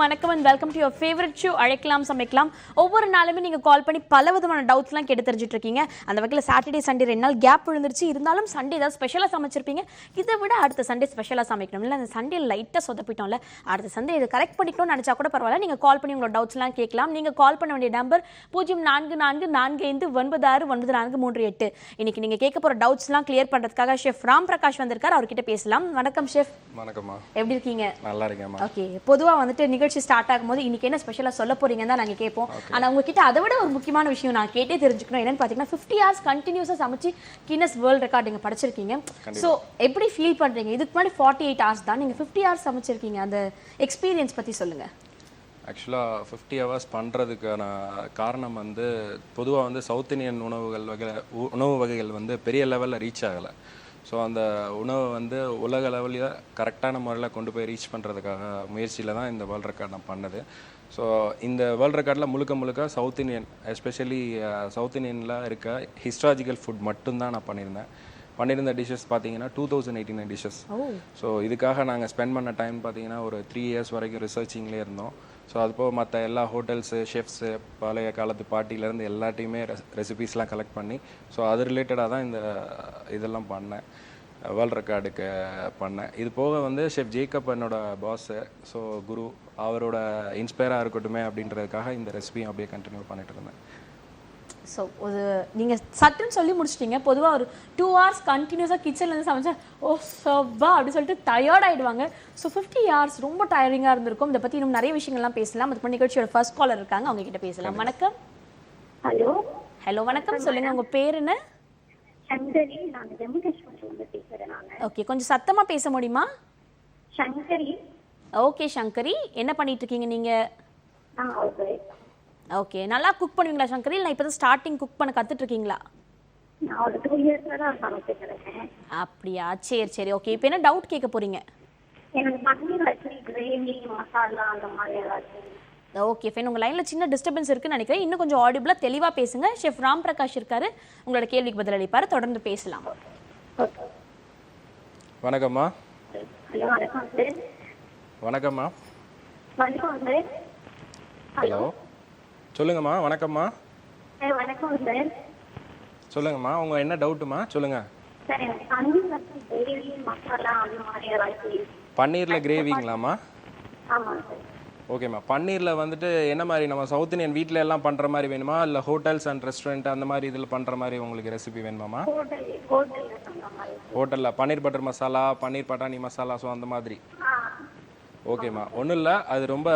வணக்கம் and welcome to your favourite show அழைக்கலாம் சமைக்கலாம். ஒவ்வொரு நாளுமே நீங்கள் கால் பண்ணி பல விதமான டவுட்ஸ்லாம் கேட்டு தெரிஞ்சுட்டு இருக்கீங்க. அந்த வகையில் சாட்டர்டே சண்டே ரெண்டு நாள் கேப் விழுந்துருச்சு. இருந்தாலும் சண்டே ஏதாவது ஸ்பெஷலாக சமைச்சிருப்பீங்க. இதை விட அடுத்த சண்டே ஸ்பெஷலாக சமைக்கணும். இல்லை அந்த சண்டே லைட்டாக சொதப்பிட்டோம்ல அடுத்த சண்டே இதை கரெக்ட் பண்ணிக்கணும்னு நினச்சா கூட பரவாயில்ல. நீங்கள் கால் பண்ணி உங்களோட டவுட்ஸ்லாம் கேட்கலாம். நீங்கள் கால் பண்ண வேண்டிய நம்பர் பூஜ்ஜியம் நான்கு நான்கு நான்கு ஐந்து ஒன்பது ஆறு ஒன்பது நான்கு மூன்று எட்டு. இன்னைக்கு நீங்கள் கேட்க போகிற டவுட்ஸ்லாம் கிளியர் பண்ணுறதுக்காக ஷெஃப் ராம் பிரகாஷ் வந்திருக்கார். அவர்கிட்ட பேசலாம். வணக்கம் ஷெஃப் வணக்கம்மா. எப்படி இருக்கீங்க? நல்லா இருக்கேம்மா. ஓகே பொதுவா வந்துட்டு நிகழ்ச்சி ஸ்டார்ட் ஆகும்போது இன்னைக்கு என்ன ஸ்பெஷலா சொல்ல போறீங்கன்னு தான் நாங்க கேட்போம். ஆனா உங்ககிட்ட அதை விட ஒரு முக்கியமான விஷயம் நான் கேட்டே தெரிஞ்சுக்கணும். என்னன்னு பாத்தீங்கன்னா 50 ஹவர்ஸ் கண்டினியூஸா சமைச்சு கின்னஸ் வேர்ல்ட் ரெக்கார்ட் நீங்க படிச்சிருக்கீங்க. சோ எப்படி ஃபீல் பண்றீங்க? இதுக்கு முன்னாடி 48 எயிட் ஹவர்ஸ் தான். நீங்க 50 ஹவர்ஸ் சமைச்சிருக்கீங்க. அந்த எக்ஸ்பீரியன்ஸ் பத்தி சொல்லுங்க. ஆக்சுவலாக ஃபிஃப்டி ஹவர்ஸ் பண்ணுறதுக்கான காரணம் வந்து பொதுவாக வந்து சவுத் இந்தியன் உணவுகள் வகை உணவு வகைகள் வந்து பெரிய லெவலில் ரீச் ஆகலை. ஸோ அந்த உணவை வந்து உலக லெவலில் கரெக்டான முறையில் கொண்டு போய் ரீச் பண்ணுறதுக்காக முயற்சியில் தான் இந்த வேர்ல்ட் ரெக்கார்ட் நான் பண்ணது. ஸோ இந்த வேர்ல்ட் ரெக்கார்டில் முழுக்க முழுக்க சவுத் இந்தியன் எஸ்பெஷலி சவுத் இந்தியனில் இருக்க ஹிஸ்டாலஜிக்கல் ஃபுட் மட்டும்தான் நான் பண்ணியிருந்தேன். பண்ணியிருந்த டிஷ்ஷஸ் பார்த்தீங்கன்னா two thousand eighty nine dishes so இதுக்காக நாங்கள் ஸ்பெண்ட் பண்ண டைம் பார்த்தீங்கன்னா ஒரு த்ரீ இயர்ஸ் வரைக்கும் ரிசர்ச்சிங்லேயே இருந்தோம். ஸோ அது போக மற்ற எல்லா ஹோட்டல்ஸு ஷெஃப்ஸு பழைய காலத்து பார்ட்டிலேருந்து எல்லாத்தையுமே ரெசிபீஸ்லாம் கலெக்ட் பண்ணி ஸோ அது ரிலேட்டடாக தான் இந்த இதெல்லாம் பண்ணேன். வேர்ல்ட் ரெக்கார்டுக்கு பண்ணேன். இது போக வந்து ஷெஃப் ஜேக்கப் என்னோட பாஸு ஸோ குரு அவரோட இன்ஸ்பயராக இருக்கட்டுமே அப்படின்றதுக்காக இந்த ரெசிபியும் அப்படியே கண்டினியூ பண்ணிட்டு இருந்தேன். ஸோ ஒரு நீங்க சட்டுன்னு சொல்லி முடிச்சிட்டீங்க. பொதுவா ஒரு டூ ஹவர்ஸ் கண்டினியூஸாக கிச்சன்ல இருந்து சமைச்சா ஓ சவ்வா அப்படி சொல்லிட்டு டயர்ட் ஆயிடுவாங்க. ஸோ ஃபிஃப்டி ஹவர்ஸ் ரொம்ப டயரிங்காக இருந்திருக்கும். இதை பத்தி இன்னும் நிறைய விஷயங்கள்லாம் பேசலாம். அதுக்கு நிகழ்ச்சியோட ஃபர்ஸ்ட் காலர் இருக்காங்க. அவங்க கிட்ட பேசலாம். வணக்கம். ஹலோ. ஹலோ வணக்கம். சொல்லுங்க. உங்க பேர் என்ன? சங்கரி நான் ஜம்மு ஓகே கொஞ்சம் சத்தமா பேச முடியுமா? சங்கரி. ஓகே சங்கரி. என்ன பண்ணிட்டு இருக்கீங்க நீங்க? நான் ஓகே நல்லா குக் பண்ணுவீங்களா சங்கரி? இல்லை இப்போ தான் ஸ்டார்டிங் குக் பண்ண இருக்கேன் அப்படியா? சரி சரி. ஓகே இப்போ என்ன டவுட் கேட்க போறீங்க? ஓகே ஃபைன் உங்கள் லைனில் சின்ன டிஸ்டர்பன்ஸ் இருக்குன்னு நினைக்கிறேன். இன்னும் கொஞ்சம் ஆடிபிளாக தெளிவாக பேசுங்க. ஷெஃப் ராம் பிரகாஷ் இருக்காரு. உங்களோட கேள்விக்கு பதிலளிப்பார் தொடர்ந்து பேசலாம். ஓகே வணக்கம்மா. ஹலோ வணக்கம் சார் வணக்கம்மா. ஹலோ. சொல்லுங்கம்மா வணக்கம்மா. வணக்கம் சார் சொல்லுங்கம்மா உங்கள் என்ன டவுட்டுமா ஏதாச்சும் பன்னீரில் கிரேவிங்களாம்மா ஓகேம்மா. பன்னீரில் வந்துட்டு என்ன மாதிரி நம்ம சவுத் இந்தியன் வீட்டில் எல்லாம் பண்ணுற மாதிரி வேணுமா? இல்லை ஹோட்டல்ஸ் அண்ட் ரெஸ்டாரண்ட் அந்த மாதிரி இதில் பண்ணுற மாதிரி உங்களுக்கு ரெசிபி வேணுமாம்மா? ஹோட்டல் ஹோட்டலில் பன்னீர் பட்டர் மசாலா பன்னீர் பட்டாணி மசாலா ஸோ அந்த மாதிரி. ஓகேம்மா. ஒன்றும் இல்லை அது ரொம்ப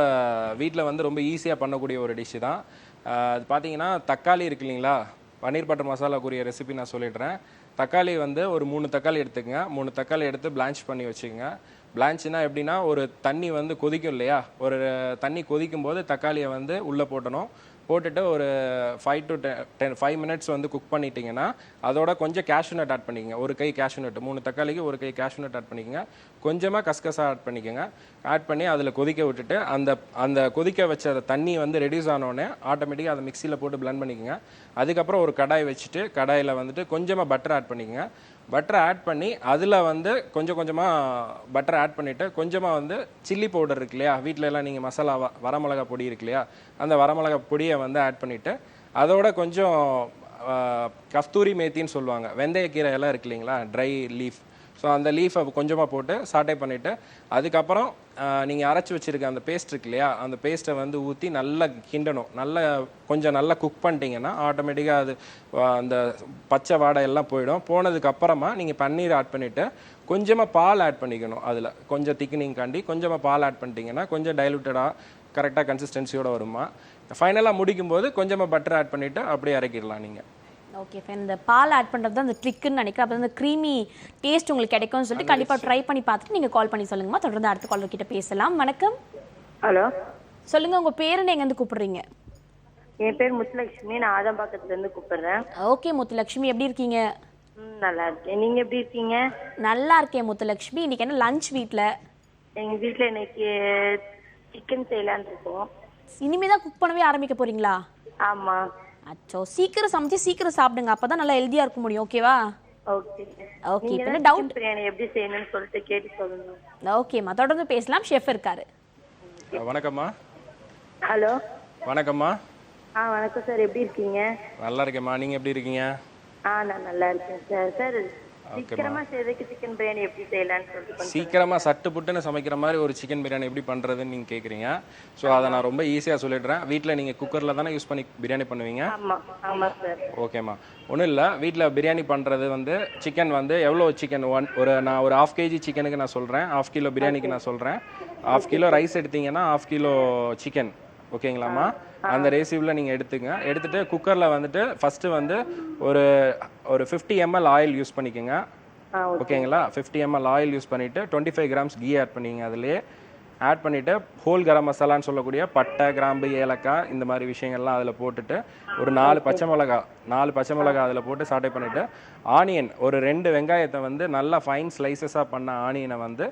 வீட்டில் வந்து ரொம்ப ஈஸியாக பண்ணக்கூடிய ஒரு டிஷ்ஷு தான். அது பார்த்தீங்கன்னா தக்காளி இருக்கு இல்லைங்களா? பன்னீர் பட்டர் மசாலாக்குரிய ரெசிபி நான் சொல்லிடுறேன். தக்காளி வந்து ஒரு மூணு தக்காளி எடுத்துக்கங்க. மூணு தக்காளி எடுத்து பிளான்ச் பண்ணி வச்சுக்கோங்க. பிளான்ச்சுனா எப்படின்னா ஒரு தண்ணி வந்து கொதிக்கும் இல்லையா? ஒரு தண்ணி கொதிக்கும் போது தக்காளியை வந்து உள்ளே போட்டணும். போட்டுட்டு ஒரு five to ten five minutes வந்து குக் பண்ணிட்டீங்கன்னா அதோட கொஞ்சம் cashew நட் ஆட் பண்ணிக்கங்க. ஒரு கை cashew நட் மூணு தக்காளிக்கு ஒரு கை cashew நட் ஆட் பண்ணிக்கங்க. கொஞ்சமாக கசகசா ஆட் பண்ணிக்கோங்க. ஆட் பண்ணி அதில் கொதிக்க விட்டுட்டு அந்த அந்த கொதிக்க வச்ச அந்த தண்ணி வந்து ரெடியூஸ் ஆனோடனே ஆட்டோமேட்டிக்காக அதை மிக்சியில் போட்டு blend பண்ணிக்கோங்க. அதுக்கப்புறம் ஒரு கடாய் வச்சுட்டு கடாயில் வந்துட்டு கொஞ்சமாக பட்டர் ஆட் பண்ணிக்கங்க. பட்டரை ஆட் பண்ணி அதில் வந்து கொஞ்சம் கொஞ்சமாக பட்டரை ஆட் பண்ணிவிட்டு கொஞ்சமாக வந்து சில்லி பவுடர் இருக்கு இல்லையா? வீட்டில எல்லாம் நீங்கள் மசாலா வரமிளகா பொடி இருக்கு இல்லையா? அந்த வரமிளகா பொடியை வந்து ஆட் பண்ணிவிட்டு அதோட கொஞ்சம் கஸ்தூரி மேத்தின்னு சொல்லுவாங்க. வெந்தயக்கீரை எல்லாம் இருக்கு இல்லைங்களா? ட்ரை லீஃப் ஸோ அந்த லீஃபை கொஞ்சமாக போட்டு சாட்டை பண்ணிவிட்டு அதுக்கப்புறம் நீங்கள் அரைச்சி வச்சிருக்க அந்த பேஸ்ட் இருக்கு இல்லையா? அந்த பேஸ்ட்டை வந்து ஊற்றி நல்லா கிண்டணும். நல்லா கொஞ்சம் நல்லா குக் பண்ணிட்டீங்கன்னா ஆட்டோமேட்டிக்காக அது அந்த பச்சை வாடை எல்லாம் போயிடும். போனதுக்கப்புறமா நீங்கள் பன்னீர் ஆட் பண்ணிவிட்டு கொஞ்சமாக பால் ஆட் பண்ணிக்கணும் அதில். கொஞ்சம் திக்னிங் காண்டி கொஞ்சமாக பால் ஆட் பண்ணிட்டீங்கன்னா கொஞ்சம் டைலூட்டடாக கரெக்டாக கன்சிஸ்டன்சியோடு வருமா? ஃபைனலாக முடிக்கும்போது கொஞ்சமாக பட்டர் ஆட் பண்ணிவிட்டு அப்படியே இறக்கிடலாம் நீங்கள் ஓகே ஃபைன் இந்த பால் ஆட் பண்ணுறது தான் இந்த ட்ரிக்குன்னு நினைக்கிறேன். அப்போ இந்த க்ரீமி டேஸ்ட் உங்களுக்கு கிடைக்கும்னு சொல்லிட்டு கண்டிப்பாக ட்ரை பண்ணி பார்த்துட்டு நீங்கள் கால் பண்ணி சொல்லுங்கம்மா. தொடர்ந்து அடுத்த காலர் கிட்ட பேசலாம். வணக்கம். ஹலோ சொல்லுங்க உங்க பேருன்னு எங்கேருந்து கூப்பிடுறீங்க? என் பேர் முத்துலட்சுமி. நான் ஆதம்பாக்கத்துல இருந்து கூப்பிடுறேன். ஓகே முத்துலட்சுமி எப்படி இருக்கீங்க? ம் நல்லா இருக்கேன். நீங்க எப்படி இருக்கீங்க? நல்லா இருக்கேன் முத்துலட்சுமி. இன்னைக்கு என்ன லஞ்ச் வீட்டில் எங்க வீட்ல இன்னைக்கு சிக்கன் செய்யலான்னு இருக்கோம். இனிமே தான் குக் பண்ணவே ஆரம்பிக்க போறீங்களா? ஆமா. அச்சோ சீக்கிரம் சமைச்சு சீக்கிரம் சாப்பிடுங்க. அப்பதான் நல்லா ஹெல்தியா இருக்க முடியும் ஓகேவா ஓகே நீங்க இப்ப chicken பிரியாணி எப்படி செய்யணும்னு சொல்லிட்டு கேட்டு சொல்லுங்க. ஓகேம்மா தொடர்ந்து பேசலாம். ஷெஃப் இருக்காரு. வணக்கம்மா. ஹலோ வணக்கம்மா. ஆ வணக்கம் சார் எப்படி இருக்கீங்க? நல்லா இருக்கேம்மா. நீங்கள் எப்படி இருக்கீங்க? ஆ நான் நல்லா இருக்கேன் சார் சார் சீக்கிரமாக சட்டு புட்டுன்னு சமைக்கிற மாதிரி ஒரு சிக்கன் பிரியாணி எப்படி பண்ணுறதுன்னு நீங்கள் கேட்குறீங்க ஸோ அதை நான் ரொம்ப ஈஸியாக சொல்லிடுறேன். வீட்டில் நீங்கள் குக்கரில் தானே யூஸ் பண்ணி பிரியாணி பண்ணுவீங்க? ஓகேம்மா ஒன்றும் இல்லை வீட்டில் பிரியாணி பண்ணுறது வந்து சிக்கன் வந்து எவ்வளோ சிக்கன் ஒன் ஒரு நான் ஒரு ஆஃப் கேஜி சிக்கனுக்கு நான் சொல்கிறேன் ஆஃப் கிலோ பிரியாணிக்கு நான் சொல்கிறேன் ஆஃப் கிலோ ரைஸ் எடுத்தீங்கன்னா ஆஃப் கிலோ சிக்கன் ஓகேங்களாம்மா? அந்த ரேசிவில் நீங்கள் எடுத்துங்க. எடுத்துட்டு குக்கரில் வந்துட்டு ஃபஸ்ட்டு வந்து ஒரு ஒரு ஃபிஃப்டி எம்எல் ஆயில் யூஸ் பண்ணிக்கோங்க. ஓகேங்களா? ஃபிஃப்டி எம்எல் ஆயில் யூஸ் பண்ணிவிட்டு twenty five grams ghee add பண்ணிங்க அதுலேயே. ஆட் பண்ணிவிட்டு ஹோல் கரம் மசாலான்னு சொல்லக்கூடிய பட்டை கிராம்பு ஏலக்காய் இந்த மாதிரி விஷயங்கள்லாம் அதில் போட்டுட்டு ஒரு நாலு பச்சை மிளகா நாலு பச்சை மிளகா அதில் போட்டு சாட்டை பண்ணிவிட்டு ஆனியன் ஒரு ரெண்டு வெங்காயத்தை வந்து நல்லா ஃபைன் ஸ்லைசஸாக பண்ண ஆனியனை வந்து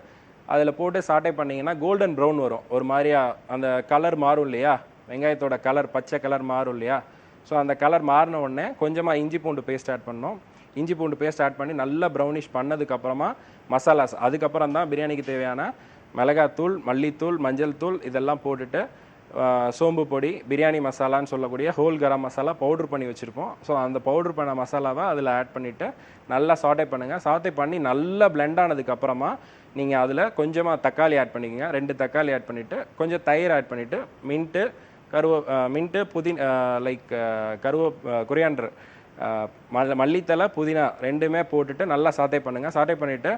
அதில் போட்டு சாட்டை பண்ணிங்கன்னா கோல்டன் ப்ரௌன் வரும். ஒரு மாதிரியா அந்த கலர் மாறும் இல்லையா? வெங்காயத்தோட கலர் பச்சை கலர் மாறும் இல்லையா? ஸோ அந்த கலர் மாறின உடனே கொஞ்சமாக இஞ்சி பூண்டு பேஸ்ட் ஆட் பண்ணோம் இஞ்சி பூண்டு பேஸ்ட் ஆட் பண்ணி நல்லா ப்ரௌனிஷ் பண்ணதுக்கப்புறமா மசாலாஸ் அதுக்கப்புறம் தான் பிரியாணிக்கு தேவையான மிளகாத்தூள் மல்லித்தூள் மஞ்சள் தூள் இதெல்லாம் போட்டுட்டு சோம்பு பொடி பிரியாணி மசாலான்னு சொல்லக்கூடிய ஹோல் கரம் மசாலா பவுடர் பண்ணி வச்சுருப்போம். ஸோ அந்த பவுடர் பண்ண மசாலாவை அதில் ஆட் பண்ணிவிட்டு நல்லா சாட்டை பண்ணுங்கள் சாட்டை பண்ணி நல்லா பிளெண்ட் ஆனதுக்கப்புறமா நீங்கள் அதில் கொஞ்சமாக தக்காளி ஆட் பண்ணிக்கங்க. ரெண்டு தக்காளி ஆட் பண்ணிவிட்டு கொஞ்சம் தயிர் ஆட் பண்ணிவிட்டு மின்ட்டு கருவ மின்ட்டு புதினா லைக் கருவ குரியாண்டர் மல்ல மல்லித்தலை புதினா ரெண்டுமே போட்டுட்டு நல்லா சாட்டை பண்ணுங்கள் சாட்டை பண்ணிவிட்டு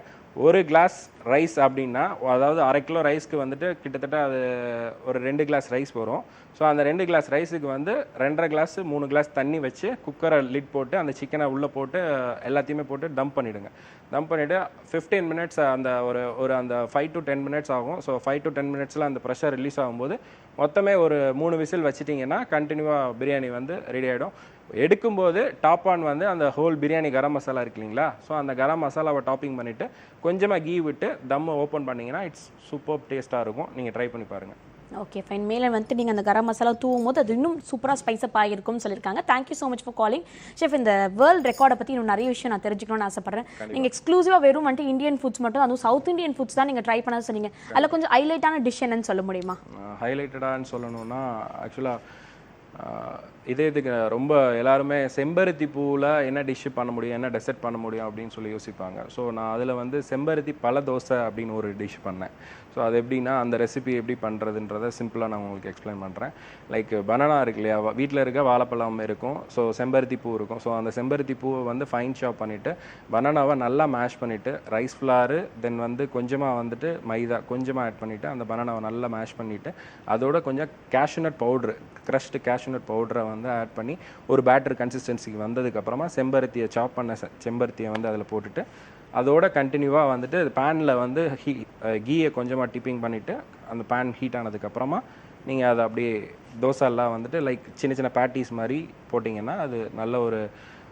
ஒரு கிளாஸ் ரைஸ் அப்படின்னா அதாவது அரை கிலோ ரைஸ்க்கு வந்துட்டு கிட்டத்தட்ட அது ஒரு ரெண்டு கிளாஸ் ரைஸ் வரும். ஸோ அந்த ரெண்டு கிளாஸ் ரைஸுக்கு வந்து ரெண்டரை கிளாஸ் மூணு கிளாஸ் தண்ணி வச்சு குக்கரை லிட் போட்டு அந்த சிக்கனை உள்ளே போட்டு எல்லாத்தையுமே போட்டு டம்ப் பண்ணிவிடுங்க டம்ப் பண்ணிவிட்டு ஃபிஃப்டீன் மினிட்ஸ் அந்த ஒரு ஒரு அந்த ஃபைவ் டு டென் மினிட்ஸ் ஆகும். ஸோ ஃபைவ் டு டென் மினிட்ஸில் அந்த ப்ரெஷர் ரிலீஸ் ஆகும்போது மொத்தமே ஒரு மூணு விசில் வச்சிட்டிங்கன்னா கண்டினியூவாக பிரியாணி வந்து ரெடி ஆகிடும் எடுக்கும்போது டாப் ஆன் வந்து அந்த ஹோல் பிரியாணி கரம் மசாலா இருக்கு இல்லைங்களா? ஸோ அந்த கரம் மசாலாவை டாப்பிங் பண்ணிவிட்டு கொஞ்சமாக கீ விட்டு தம்மை ஓப்பன் பண்ணிங்கன்னா இட்ஸ் சூப்பர் டேஸ்ட்டாக இருக்கும். நீங்கள் ட்ரை பண்ணி பாருங்கள் ஓகே ஃபைன் மேலே வந்துட்டு நீங்கள் அந்த கரம் மசாலா தூவும் போது அது இன்னும் சூப்பராக ஸ்பைஸப் ஆகிருக்கும்னு சொல்லியிருக்காங்க. Thank you so much for calling chef இந்த வேர்ல்ட் ரெக்கார்டை பற்றி இன்னும் நிறைய விஷயம் நான் தெரிஞ்சுக்கணும்னு ஆசைப்பட்றேன். நீங்கள் எக்ஸ்க்ளூசிவாக வெறும் வந்துட்டு இந்தியன் ஃபுட்ஸ் மட்டும் அதுவும் சவுத் இந்தியன் ஃபுட்ஸ் தான் நீங்கள் ட்ரை பண்ண சொன்னீங்க. அதில் கொஞ்சம் ஹைலைட்டான டிஷ் என்னன்னு சொல்ல முடியுமா? ஹைலைட்டடான்னு சொல்லணும்னா ஆக்சுவலாக இதே இதுக்கு ரொம்ப எல்லாருமே செம்பருத்தி பூவில் என்ன டிஷ்ஷு பண்ண முடியும் என்ன டெசர்ட் பண்ண முடியும் அப்படின்னு சொல்லி யோசிப்பாங்க. ஸோ நான் அதில் வந்து செம்பருத்தி பல தோசை அப்படின்னு ஒரு டிஷ் பண்ணேன். ஸோ அது எப்படின்னா அந்த ரெசிபி எப்படி பண்ணுறதுன்றதை சிம்பிளாக நான் உங்களுக்கு எக்ஸ்பிளைன் பண்ணுறேன் லைக் பனானா இருக்கு இல்லையா வீட்டில் இருக்க வாழைப்பழம் இருக்கும். ஸோ செம்பருத்தி பூ இருக்கும். ஸோ அந்த செம்பருத்தி பூவை வந்து ஃபைன் ஷாப் பண்ணிவிட்டு பனானாவை நல்லா மேஷ் பண்ணிவிட்டு ரைஸ் ஃப்ளாரு தென் வந்து கொஞ்சமாக வந்துட்டு மைதா கொஞ்சமாக ஆட் பண்ணிவிட்டு அந்த பனானாவை நல்லா மேஷ் பண்ணிவிட்டு அதோட கொஞ்சம் கேஷ்யூநட் பவுட்ரு க்ரஷ்டு கேஷ்யூநட் பவுடரை வந்து ஆட் பண்ணி ஒரு பேட்டர் கன்சிஸ்டன்சிக்கு வந்ததுக்கப்புறமா செம்பருத்தியை சாப் பண்ண செம்பருத்தியை வந்து அதில் போட்டுட்டு அதோட கண்டினியூவாக வந்துட்டு பேனில் வந்து ஹீ கீயை கொஞ்சமாக டிப்பிங் பண்ணிவிட்டு அந்த பேன் ஹீட் ஆனதுக்கப்புறமா நீங்கள் அதை அப்படியே தோசைலாம் வந்துட்டு லைக் சின்ன சின்ன பேட்டிஸ் மாதிரி போட்டிங்கன்னா அது நல்ல ஒரு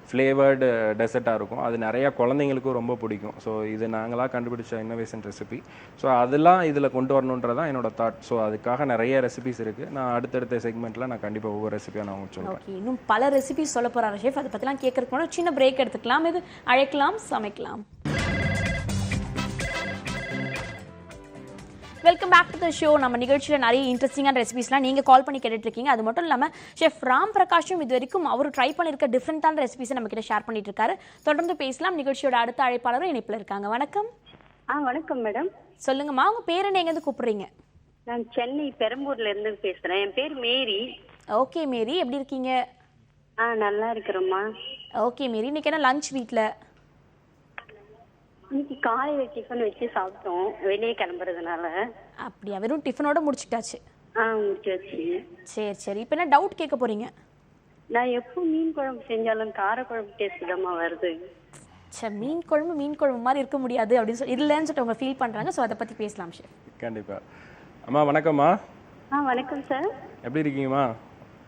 ஃப்ளேவர்டு டெசர்ட்டாக uh, இருக்கும். அது நிறையா குழந்தைங்களுக்கும் ரொம்ப பிடிக்கும். ஸோ இது நாங்களாக கண்டுபிடிச்ச இன்னோவேஷன் ரெசிபி ஸோ அதெல்லாம் இதில் கொண்டு வரணுன்றதான் என்னோட தாட் ஸோ அதுக்காக நிறைய ரெசிபிஸ் இருக்குது நான் அடுத்தடுத்த செக்மெண்ட்டில் நான் கண்டிப்பாக ஒவ்வொரு ரெசிபியாக நான் உங்களுக்கு சொல்லுவேன் இன்னும் பல ரெசிபிஸ் சொல்ல போகிறாரு ஷேஃப். அதை பற்றிலாம் கேட்குறதுக்கு போனால் சின்ன பிரேக் எடுத்துக்கலாம். இது அழைக்கலாம் சமைக்கலாம். Welcome back to the show நம்ம நிகழ்ச்சியில் நிறைய இன்ட்ரெஸ்டிங்கான ரெசிபிஸ்லாம் நீங்கள் கால் பண்ணி கேட்டுட்டு இருக்கீங்க அது மட்டும் இல்லாமல் ஷெஃப் ராம் பிரகாஷும் இது வரைக்கும் அவர் ட்ரை பண்ணியிருக்க டிஃப்ரெண்ட்டான ரெசிபிஸை நம்ம கிட்ட ஷேர் பண்ணிட்டு இருக்காரு தொடர்ந்து பேசலாம். நிகழ்ச்சியோட அடுத்த அழைப்பாளரும் இணைப்பில் இருக்காங்க. வணக்கம். ஆ வணக்கம் மேடம். சொல்லுங்கம்மா உங்க பேர் என்ன? எங்கேருந்து கூப்பிடுறீங்க? நான் சென்னை பெரம்பூர்ல இருந்து பேசுறேன். என் பேர் மேரி. ஓகே மேரி. எப்படி இருக்கீங்க? ஆ நல்லா இருக்கிறோம்மா. ஓகே மேரி. இன்னைக்கு என்ன லஞ்ச் வீட்டில் இன்னைக்கு காலையில டிஃபன் வச்சு சாப்பிட்டோம். வெளியே கிளம்புறதுனால. அப்படியா? வெறும் டிஃபனோட முடிச்சுட்டாச்சு. ஆ முடிச்சாச்சு. சரி சரி. இப்போ என்ன டவுட் கேட்க போறீங்க? நான் எப்போ மீன் குழம்பு செஞ்சாலும் காரக்குழம்பு டேஸ்ட் தாம்மா வருது. சே மீன் குழம்பு மீன் குழம்பு மாதிரி இருக்க முடியாது அப்படின்னு சொல்லி இல்லைன்னு சொல்லிட்டு அவங்க ஃபீல் பண்ணுறாங்க ஸோ அதை பற்றி பேசலாம் ஷெஃப் கண்டிப்பாக அம்மா வணக்கம்மா. ஆ வணக்கம் சார் எப்படி இருக்கீங்கம்மா?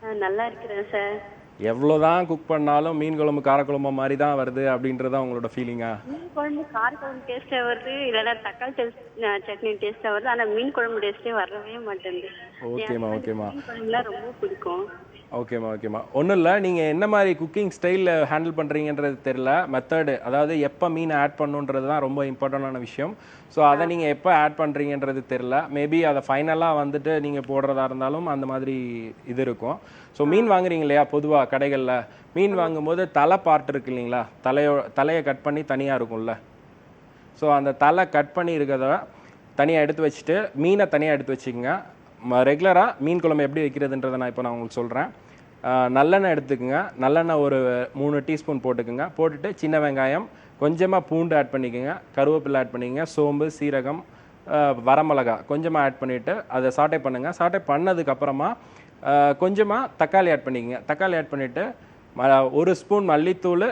ஆ நல்லா இருக்கிறேன் சார் எவ்வளோ தான் குக் பண்ணாலும் மீன் குழம்பு காரக்குழம்பு மாதிரி தான் வருது அப்படின்றதான் உங்களோட ஃபீலிங்கா மீன் குழம்பு காரக்குழம்பு டேஸ்ட்டே வருது இல்லைன்னா தக்காளி சட்னி டேஸ்ட்டாக வருது ஆனா மீன் குழம்பு டேஸ்ட்டே வரவே மாட்டேங்குது. ஓகேம்மா ஓகேம்மா. ரொம்ப பிடிக்கும். ஓகேம்மா ஓகேம்மா. ஒன்றும் இல்லை நீங்கள் என்ன மாதிரி குக்கிங் ஸ்டைலில் ஹேண்டில் பண்ணுறீங்கன்றது தெரில மெத்தடு அதாவது எப்போ மீன் ஆட் பண்ணுன்றது தான் ரொம்ப இம்பார்ட்டண்டான விஷயம். ஸோ அதை நீங்கள் எப்போ ஆட் பண்ணுறீங்கன்றது தெரில மேபி அதை ஃபைனலாக வந்துட்டு நீங்கள் போடுறதா இருந்தாலும் அந்த மாதிரி இது இருக்கும். ஸோ மீன் வாங்குறீங்க இல்லையா பொதுவாக கடைகளில்? மீன் வாங்கும்போது தலை பார்ட் இருக்கு இல்லைங்களா? தலையோ தலையை கட் பண்ணி தனியாக இருக்கும்ல. ஸோ அந்த தலை கட் பண்ணி இருக்கிறத தனியாக எடுத்து வச்சுட்டு மீனை தனியாக எடுத்து வச்சுக்கோங்க. ரெகுலராக மீன் குழம்பு எப்படி வைக்கிறதுன்றதை நான் இப்போ நான் உங்களுக்கு சொல்கிறேன் நல்லெண்ணெய் எடுத்துக்கோங்க. நல்லெண்ணெய் ஒரு மூணு டீஸ்பூன் போட்டுக்கோங்க. போட்டுட்டு சின்ன வெங்காயம் கொஞ்சமாக பூண்டு ஆட் பண்ணிக்கோங்க. கருவேப்பிலை ஆட் பண்ணிக்கோங்க. சோம்பு சீரகம் வரமிளகா கொஞ்சமாக ஆட் பண்ணிவிட்டு அதை சாட்டை பண்ணுங்கள் சாட்டை பண்ணதுக்கப்புறமா கொஞ்சமாக தக்காளி ஆட் பண்ணிக்கோங்க. தக்காளி ஆட் பண்ணிவிட்டு ஒரு ஸ்பூன் மல்லித்தூள்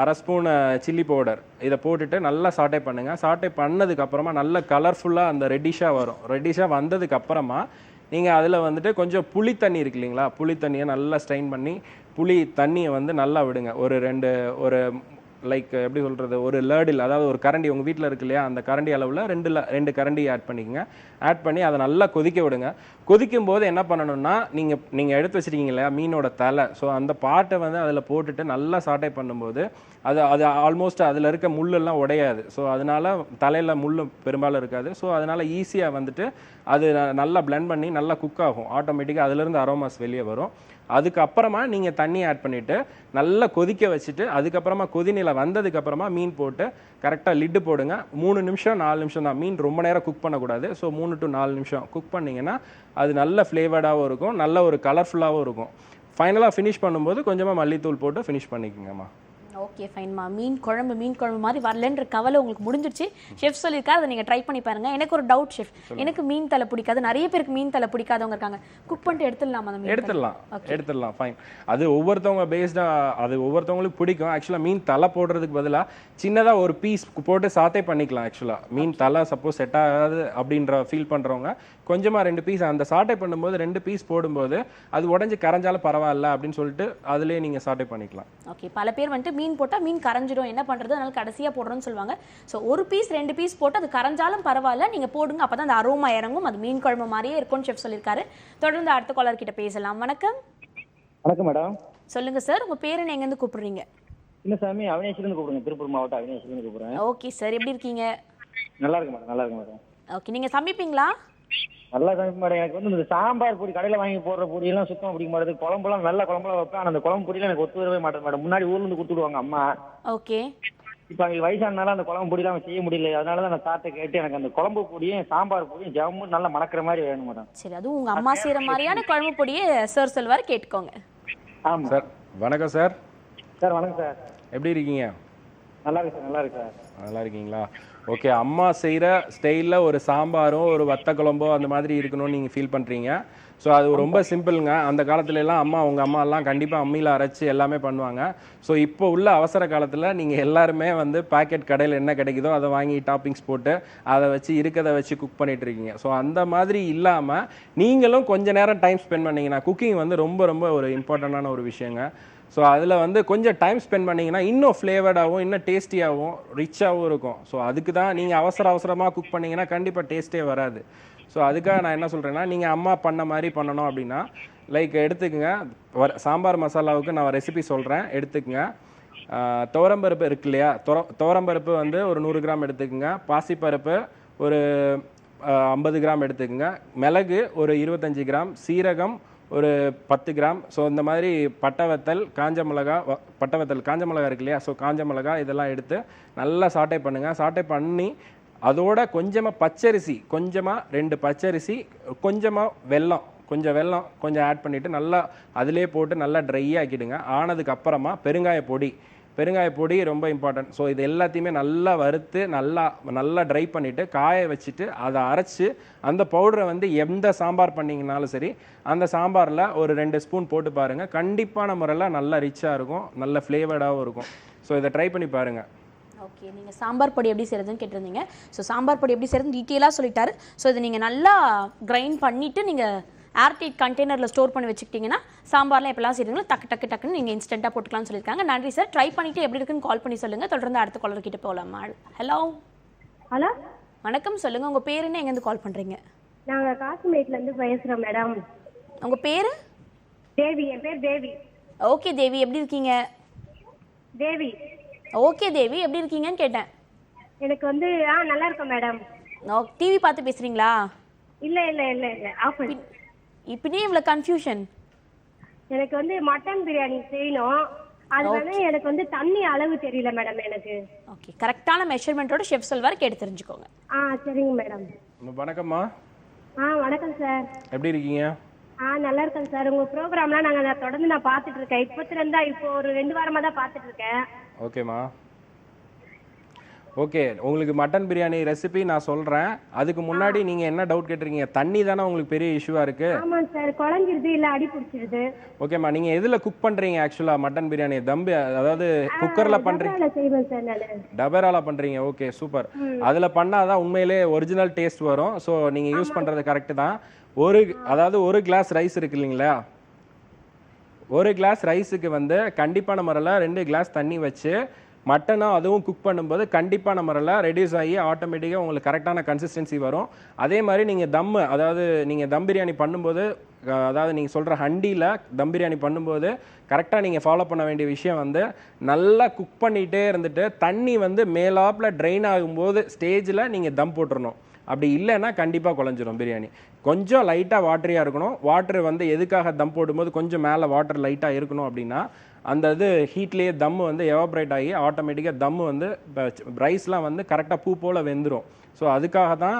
அரை ஸ்பூன் சில்லி பவுடர் இதை போட்டுட்டு நல்லா சாட்டை பண்ணுங்கள் சாட்டை பண்ணதுக்கப்புறமா நல்ல கலர்ஃபுல்லாக அந்த ரெட்டிஷாக வரும். ரெட்டிஷாக வந்ததுக்கப்புறமா நீங்கள் அதில் வந்துட்டு கொஞ்சம் புளி தண்ணி இருக்கு இல்லைங்களா? புளி தண்ணியை நல்லா ஸ்ட்ரைன் பண்ணி புளி தண்ணியை வந்து நல்லா விடுங்க. ஒரு ரெண்டு ஒரு லைக் எப்படி சொல்கிறது ஒரு லேர்டில் அதாவது ஒரு கரண்டி உங்கள் வீட்டில் இருக்கு இல்லையா அந்த கரண்டி அளவில் ரெண்டு ரெண்டு கரண்டி ஆட் பண்ணிக்கோங்க. ஆட் பண்ணி அதை நல்லா கொதிக்க விடுங்க. கொதிக்கும் போது என்ன பண்ணணும்னா நீங்கள் நீங்கள் எடுத்து வச்சிருக்கீங்க இல்லையா மீனோட தலை. ஸோ அந்த பாட்டை வந்து அதில் போட்டுட்டு நல்லா சாட்டை பண்ணும்போது அது அது ஆல்மோஸ்ட் அதில் இருக்க முள்ளெல்லாம் உடையாது. ஸோ அதனால் தலையில் முள் பெரும்பாலும் இருக்காது. ஸோ அதனால் ஈஸியாக வந்துட்டு அது ந- நல்லா பிளெண்ட் பண்ணி நல்லா குக் ஆகும். ஆட்டோமேட்டிக்காக அதுலேருந்து அரோமாஸ் வெளியே வரும். அதுக்கப்புறமா நீங்கள் தண்ணி ஆட் பண்ணிவிட்டு நல்லா கொதிக்க வச்சுட்டு அதுக்கப்புறமா கொதிநிலை வந்ததுக்கப்புறமா மீன் போட்டு கரெக்டாக லிட்டு போடுங்க. மூணு நிமிஷம் நாலு நிமிஷம் தான். மீன் ரொம்ப நேரம் குக் பண்ணக்கூடாது. ஸோ மூணு டு நாலு நிமிஷம் குக் பண்ணிங்கன்னா அது நல்ல ஃப்ளேவர்டாகவும் இருக்கும். நல்ல ஒரு கலர்ஃபுல்லாகவும் இருக்கும். ஃபைனலாக ஃபினிஷ் பண்ணும்போது கொஞ்சமாக மல்லித்தூள் போட்டு ஃபினிஷ் பண்ணிக்கோங்கம்மா. ஓகே ஃபைன்மா மீன் குழம்பு மீன் குழம்பு மாதிரி வரலன்ற கவலை உங்களுக்கு முடிஞ்சிருச்சு. ஷெஃப் சொல்லியிருக்காரு அதை நீங்கள் ட்ரை பண்ணி பாருங்க. எனக்கு ஒரு டவுட் ஷெஃப் எனக்கு மீன் தலை பிடிக்காது. நிறைய பேருக்கு மீன் தலை பிடிக்காதவங்க இருக்காங்க. குக் பண்ணிட்டு எடுத்துடலாமா அந்த? எடுத்துடலாம். எடுத்துடலாம் ஃபைன் அது ஒவ்வொருத்தவங்க பேஸ்டாக அது ஒவ்வொருத்தவங்களுக்கு பிடிக்கும். ஆக்சுவலாக மீன் தலை போடுறதுக்கு பதிலாக சின்னதாக ஒரு பீஸ் போட்டு சாத்தே பண்ணிக்கலாம் ஆக்சுவலாக மீன் தலை சப்போஸ் செட் ஆகாது அப்படின்ற ஃபீல் பண்ணுறவங்க கொஞ்சமாக ரெண்டு பீஸ் அந்த சாட்டை பண்ணும்போது ரெண்டு பீஸ் போடும்போது அது உடஞ்சி கரைஞ்சாலும் பரவாயில்ல அப்படின்னு சொல்லிட்டு அதுலேயே நீங்கள் சாட்டை பண்ணிக்கலாம். ஓகே பல பேர் வந்துட்டு மீன் போட்டால் மீன் கரைஞ்சிடும். என்ன பண்ணுறது அதனால கடைசியாக போடுறோம்னு சொல்லுவாங்க. ஸோ ஒரு பீஸ் ரெண்டு பீஸ் போட்டு அது கரைஞ்சாலும் பரவாயில்ல. நீங்கள் போடுங்க. அப்போ தான் அந்த அரோமா இறங்கும். அது மீன் குழம்பு மாதிரியே இருக்கும்னு ஷெஃப் சொல்லியிருக்காரு. தொடர்ந்து அடுத்த காலர் கிட்ட பேசலாம். வணக்கம். வணக்கம் மேடம் சொல்லுங்க சார் உங்க பேர் என்ன எங்கேருந்து கூப்பிடுறீங்க? சின்னசாமி அவினேஸ்வரன் கூப்பிடுங்க. திருப்பூர் மாவட்டம் அவினேஸ்வரன் கூப்பிடுறேன். ஓகே சார் எப்படி இருக்கீங்க? நல்லா இருக்கு மேடம் நல்லா இருக்கு மேடம் ஓகே நீங்க சமைப்பீங்களா? நல்லா மேடம் எனக்கு வந்து இந்த சாம்பார் பொடி கடையில் வாங்கி போடுற பொடியெல்லாம் சுத்தமாக பிடிக்க மாட்டேது குழம்புலாம் நல்ல குழம்புலாம் வைப்பேன். ஆனால் அந்த குழம்பு பொடியெல்லாம் எனக்கு ஒத்து வரவே மாட்டேன் மேடம். முன்னாடி ஊர்ல இருந்து கொடுத்துடுவாங்க அம்மா. ஓகே. இப்போ அவங்களுக்கு வயசானனால அந்த குழம்பு பொடியெல்லாம் செய்ய முடியல. அதனால தான் நான் தாத்தை கேட்டு எனக்கு அந்த குழம்பு பொடியும் சாம்பார் பொடியும் ஜம்மு நல்லா மணக்கிற மாதிரி வேணும் மேடம். சரி அதுவும் உங்க அம்மா செய்யற மாதிரியான குழம்பு பொடியே சார் சொல்வார் கேட்டுக்கோங்க. ஆமாம் சார் வணக்கம் சார். சார் வணக்கம் சார். எப்படி இருக்கீங்க? நல்லா இருக்கு சார் நல்லா இருக்கு சார். நல்லா இருக்கீங்களா? ஓகே அம்மா செய்கிற ஸ்டைலில் ஒரு சாம்பாரோ ஒரு வத்த குழம்போ அந்த மாதிரி இருக்கணும்னு நீங்கள் ஃபீல் பண்ணுறீங்க ஸோ அது ரொம்ப சிம்பிளுங்க. அந்த காலத்துல எல்லாம் அம்மா உங்கள் அம்மா எல்லாம் கண்டிப்பாக அம்மியில் அரைச்சி எல்லாமே பண்ணுவாங்க. ஸோ இப்போ உள்ள அவசர காலத்தில் நீங்கள் எல்லாருமே வந்து பாக்கெட் கடையில் என்ன கிடைக்குதோ அதை வாங்கி டாப்பிங்ஸ் போட்டு அதை வச்சு இருக்கதை வச்சு குக் பண்ணிட்டு இருக்கீங்க. ஸோ அந்த மாதிரி இல்லாமல் நீங்களும் கொஞ்ச நேரம் டைம் ஸ்பெண்ட் பண்ணீங்கன்னா குக்கிங் வந்து ரொம்ப ரொம்ப ஒரு இம்பார்ட்டண்டான ஒரு விஷயங்க. ஸோ அதில் வந்து கொஞ்சம் டைம் ஸ்பெண்ட் பண்ணீங்கன்னா இன்னும் ஃப்ளேவர்டாகவும் இன்னும் டேஸ்டியாகவும் ரிச்சாகவும் இருக்கும். ஸோ அதுக்கு தான் நீங்கள் அவசர அவசரமாக குக் பண்ணிங்கன்னா கண்டிப்பாக டேஸ்ட்டே வராது. ஸோ அதுக்காக நான் என்ன சொல்கிறேன்னா நீங்கள் அம்மா பண்ண மாதிரி பண்ணணும் அப்படின்னா லைக் எடுத்துக்கோங்க. வர- சாம்பார் மசாலாவுக்கு நான் ரெசிபி சொல்கிறேன் எடுத்துக்கோங்க. துவரம்பருப்பு இருக்கு இல்லையா? துவர துவரம்பருப்பு வந்து ஒரு நூறு கிராம் எடுத்துக்கங்க. பாசிப்பருப்பு ஒரு ஐம்பது கிராம் எடுத்துக்கோங்க. மிளகு ஒரு இருபத்தஞ்சி கிராம். சீரகம் ஒரு பத்து கிராம். ஸோ இந்த மாதிரி பட்டை வத்தல் காஞ்ச மிளகா பட்டை வத்தல் காஞ்ச மிளகா இருக்கு இல்லையா? ஸோ காஞ்ச மிளகா இதெல்லாம் எடுத்து நல்லா சாட்டை பண்ணுங்கள் சாட்டை பண்ணி அதோட கொஞ்சமாக பச்சரிசி கொஞ்சமாக ரெண்டு பச்சரிசி கொஞ்சமாக வெல்லம் கொஞ்சம் வெல்லம் கொஞ்சம் ஆட் பண்ணிவிட்டு நல்லா அதிலே போட்டு நல்லா ட்ரை ஆக்கிடுங்க. ஆனதுக்கு அப்புறமா பெருங்காய பொடி பெருங்காய பொடி ரொம்ப இம்பார்ட்டன்ட் ஸோ இது எல்லாத்தையுமே நல்லா வறுத்து நல்லா நல்லா ட்ரை பண்ணிவிட்டு காய வச்சுட்டு அதை அரைச்சி அந்த பவுடரை வந்து எந்த சாம்பார் பண்ணீங்கனாலும் சரி அந்த சாம்பாரில் ஒரு ரெண்டு ஸ்பூன் போட்டு பாருங்கள் கண்டிப்பான முறையில் நல்லா ரிச்சாக இருக்கும் நல்ல ஃப்ளேவர்டாகவும் இருக்கும். ஸோ இதை ட்ரை பண்ணி பாருங்கள் ஓகே நீங்கள் சாம்பார் பொடி எப்படி செய்கிறதுன்னு கேட்டிருந்தீங்க. ஸோ சாம்பார் பொடி எப்படி செய்கிறதுன்னு டீட்டெயிலாக சொல்லிட்டாரு. ஸோ இதை நீங்கள் நல்லா கிரைண்ட் பண்ணிவிட்டு நீங்கள் ஏர்டைட் கண்டெய்னரில் ஸ்டோர் பண்ணி வச்சுக்கிட்டிங்கன்னா சாம்பார்லாம் எப்பெல்லாம் செய்கிறீங்களோ டக்கு டக்கு டக்குன்னு நீங்கள் இன்ஸ்டண்ட்டாக போட்டுக்கலாம்னு சொல்லியிருக்காங்க. நன்றி சார். ட்ரை பண்ணிவிட்டு எப்படி இருக்குன்னு கால் பண்ணி சொல்லுங்கள் தொடர்ந்து அடுத்த காலர் கிட்ட போகலாமா? ஹலோ ஹலோ வணக்கம் சொல்லுங்கள் உங்கள் பேர் என்ன? எங்கேருந்து கால் பண்ணுறீங்க நாங்க காசிமேட்ல இருந்து பேசுறோம் மேடம் உங்க பேரு? தேவி. என் பேர் தேவி. ஓகே தேவி. எப்படி இருக்கீங்க? தேவி. ஓகே தேவி. எப்படி இருக்கீங்கன்னு கேட்டேன். எனக்கு வந்து ஆ நல்லா இருக்கேன் மேடம் டிவி பார்த்து பேசுறீங்களா? இல்ல இல்ல இல்ல இல்ல. ஆஃப் இப்படியே இவ்வளோ கன்ஃபியூஷன் எனக்கு வந்து மட்டன் பிரியாணி செய்யணும். அது வந்து எனக்கு வந்து தண்ணி அளவு தெரியல மேடம் எனக்கு. ஓகே கரெக்டான மெஷர்மெண்ட்டோட ஷெஃப் சொல்வார் கேட்டு தெரிஞ்சுக்கோங்க. ஆ சரிங்க மேடம் வணக்கம்மா. ஆ வணக்கம் சார் எப்படி இருக்கீங்க? ஆ நல்லா இருக்கேன் சார் உங்க ப்ரோக்ராம்லாம் நாங்க நான் தொடர்ந்து நான் பார்த்துட்டு இருக்கேன். இப்பத்துல இருந்தா இப்போ ஒரு ரெண்டு வாரமா தான் பார்த்துட்டு இருக்கேன். ஓகேம்மா ஓகே உங்களுக்கு மட்டன் பிரியாணி ரெசிபி நான் சொல்கிறேன் அதுக்கு முன்னாடி நீங்கள் என்ன டவுட் கேட்டிருக்கீங்க? தண்ணி தானே உங்களுக்கு பெரிய இஷ்யூவாக இருக்குது ஆமாங்க சார் குழஞ்சிருது இல்ல அடி பிடிச்சிருது. ஓகேம்மா நீங்கள் எதில் குக் பண்ணுறீங்க ஆக்சுவலாக மட்டன் பிரியாணி? தம்பி அதாவது குக்கரில் பண்ணுறீங்க செய்வேன் சார் நானு. டபரால பண்ணுறீங்க ஓகே சூப்பர் அதில் பண்ணாதான் உண்மையிலே ஒரிஜினல் டேஸ்ட் வரும். ஸோ நீங்கள் யூஸ் பண்ணுறது கரெக்டு தான். ஒரு அதாவது ஒரு கிளாஸ் ரைஸ் இருக்கு இல்லைங்களா? ஒரு கிளாஸ் ரைஸுக்கு வந்து கண்டிப்பான முறையில் ரெண்டு கிளாஸ் தண்ணி வச்சு மட்டனாக அதுவும் குக் பண்ணும்போது கண்டிப்பான முறையில் ரெடியூஸ் ஆகி ஆட்டோமேட்டிக்காக உங்களுக்கு கரெக்டான கன்சிஸ்டன்சி வரும். அதே மாதிரி நீங்கள் தம்மு அதாவது நீங்கள் தம் பிரியாணி பண்ணும்போது அதாவது நீங்கள் சொல்கிற ஹண்டியில் தம் பிரியாணி பண்ணும்போது கரெக்டாக நீங்கள் ஃபாலோ பண்ண வேண்டிய விஷயம் வந்து நல்லா குக் பண்ணிகிட்டே இருந்துட்டு தண்ணி வந்து மேலாப்பில் ட்ரெயின் ஆகும்போது ஸ்டேஜில் நீங்கள் தம் போட்டுறணும். அப்படி இல்லைன்னா கண்டிப்பாக குழஞ்சிரும் பிரியாணி. கொஞ்சம் லைட்டாக வாட்டரியாக இருக்கணும். வாட்டர் வந்து எதுக்காக தம் போடும்போது கொஞ்சம் மேலே வாட்டர் லைட்டாக இருக்கணும் அப்படின்னா அந்த இது ஹீட்லேயே தம் வந்து எவாப்ரேட் ஆகி ஆட்டோமேட்டிக்காக தம் வந்து ரைஸ்லாம் வந்து கரெக்டாக பூ போல் வெந்துடும் ஸோ அதுக்காக தான்